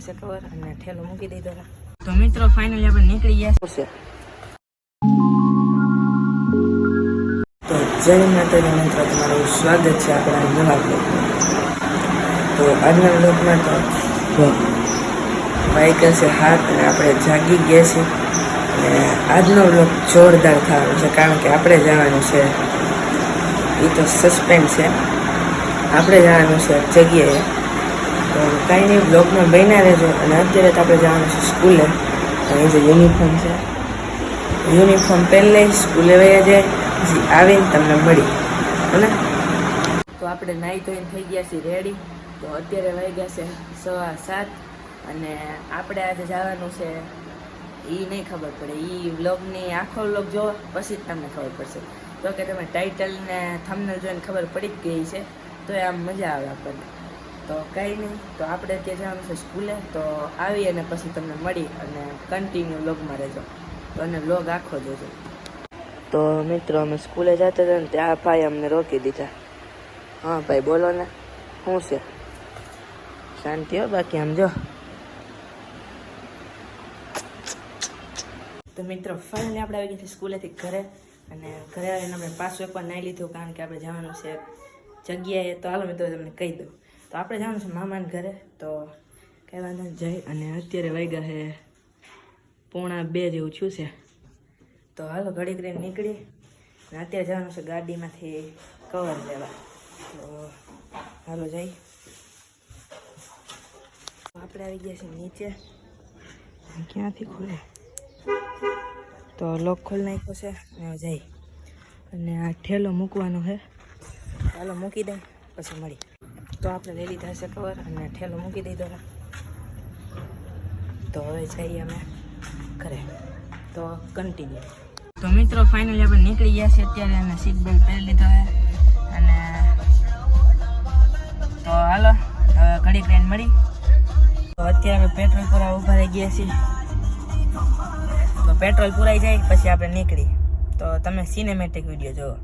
હશે ખબર? અને ઠેલો મૂકી દીધો તો મિત્રો ફાઇનલી આપણે નીકળી ગયા છે. તો જય માતાજી મિત્રો તમારું સ્વાગત છે આપણા નવા બ્લોગમાં. તો આજના બ્લોગમાં તો બાઈક હશે હાથ અને આપણે જાગી ગયા છીએ. અને આજનો બ્લોગ જોરદાર થવાનો છે કારણ કે આપણે જવાનું છે એ તો સસ્પેન્સ છે. આપણે જવાનું છે જગ્યાએ. તો કાંઈ નહીં, બ્લોગમાં બન્યા રહેજો. અને અત્યારે તો આપણે જવાનું છે સ્કૂલે. અને જે યુનિફોર્મ છે યુનિફોર્મ પહેલે સ્કૂલે વયા જાય આવીને તમને મળી. બને તો આપણે નાહી ધોઈને થઈ ગયા છીએ રેડી તો અત્યારે વાગ્યા છે સવા સાત. અને આપણે આજે જવાનું છે એ નહીં ખબર પડે. એ વ્લોગની આખો વ્લોગ જો પછી જ તમને ખબર પડશે. તો કે તમે ટાઇટલ ને થંબનેલ જોઈને ખબર પડી જ ગઈ છે. તો આમ મજા આવે આપણને. તો કંઈ નહીં તો આપણે ત્યાં જવાનું છે સ્કૂલે. તો આવી અને પછી તમને મળી અને કન્ટિન્યુ લોગમાં રહેજો. તો અને લોગ આખો જોજો. તો મિત્રો, અમે સ્કૂલે જતા હતા ને ત્યાં ભાઈ અમને રોકી દીધા. હા ભાઈ, બોલો ને. શું છે? શાંતિ હો બાકી આમ જો. તો મિત્રો ફાઇનલી આપણે આવી ગયા છીએ સ્કૂલેથી ઘરે. અને ઘરે આવીને આપણે પાછું એકવાર નાહી લીધું કારણ કે આપણે જવાનું છે જગ્યાએ. તો હાલો મિત્રો, તમને કહી દઉં. તો આપણે જવાનું છે મામાના ઘરે. તો કંઈ વાંધો જઈ અને અત્યારે વાગ્યા છે પોણા બે જેવું થયું છે. તો હાલો ઘડી કરીને નીકળી. અને અત્યારે જવાનું છે ગાડીમાંથી કવર લેવા. તો હાલો જઈ. આપણે આવી ગયા છીએ નીચે. ક્યાંથી ખુલે? તો લોક ખોલી નાખ્યો છે. અને જઈ. અને આ ઠેલો મૂકવાનો છે. ચાલો મૂકી દઈ પછી મળી. તો આપણે લઈ લીધા છે કવર અને ઠેલો મૂકી દીધો તો હવે જઈએ અમે ઘરે. તો કન્ટિન્યુ તો મિત્રો ફાઇનલી આપણે નીકળી ગયા છીએ અત્યારે અને સીટ બેલ્ટ પહેરી લીધો છે. અને તો હાલો, હવે ઘડી ટ્રેન મળી. તો અત્યારે અમે પેટ્રોલ પૂરા ઊભા રહી ગયા છીએ. તો પેટ્રોલ પુરાઈ જાય, પછી આપણે નીકળી. તો તમે સિનેમેટિક વીડિયો જુઓ.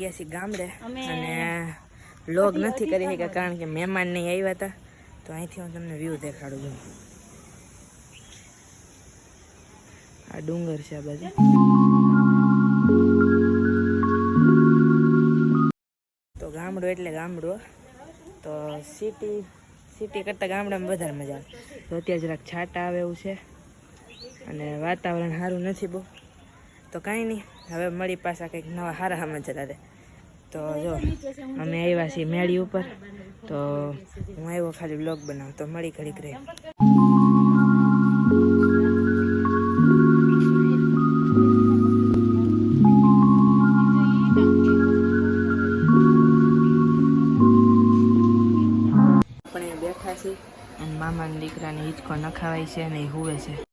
ગયા છીએ ગામડે. અને લોગ નથી કરી શક્યા કારણ કે મહેમાન નહીં આવ્યા હતા. તો અહીંથી હું તમને વ્યૂ દેખાડું છું. આ ડુંગર છે આ બાજુ. તો ગામડું એટલે ગામડું. તો સિટી સિટી કરતાં ગામડામાં વધારે મજા આવે. તો અત્યારે જરાક છાટા આવે એવું છે. અને વાતાવરણ સારું નથી બહુ. તો કાંઈ નહીં. હવે મળી પાછા કંઈક નવા સારા સમાચાર આવે તો જો, અમે આવ્યા છીએ મેળી ઉપર. તો હું આવ્યો ખાલી બ્લોગ બનાવ તો મળી ઘડીક રહી. આપણે બેઠા છીએ અને મામાના દીકરાને હિંચકો નખાવાય છે અને એ હુવે છે.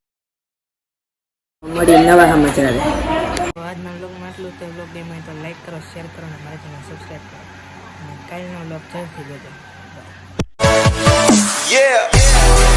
મળી નવા સમાચાર. આજના બ્લોગમાં આટલું તો બ્લોગ ગમે તો લાઈક કરો શેર કરો અને મારા ચેનલ સબસ્ક્રાઈબ કરો. અને કાલનો બ્લોગ જરૂરથી જોજો. Yeah.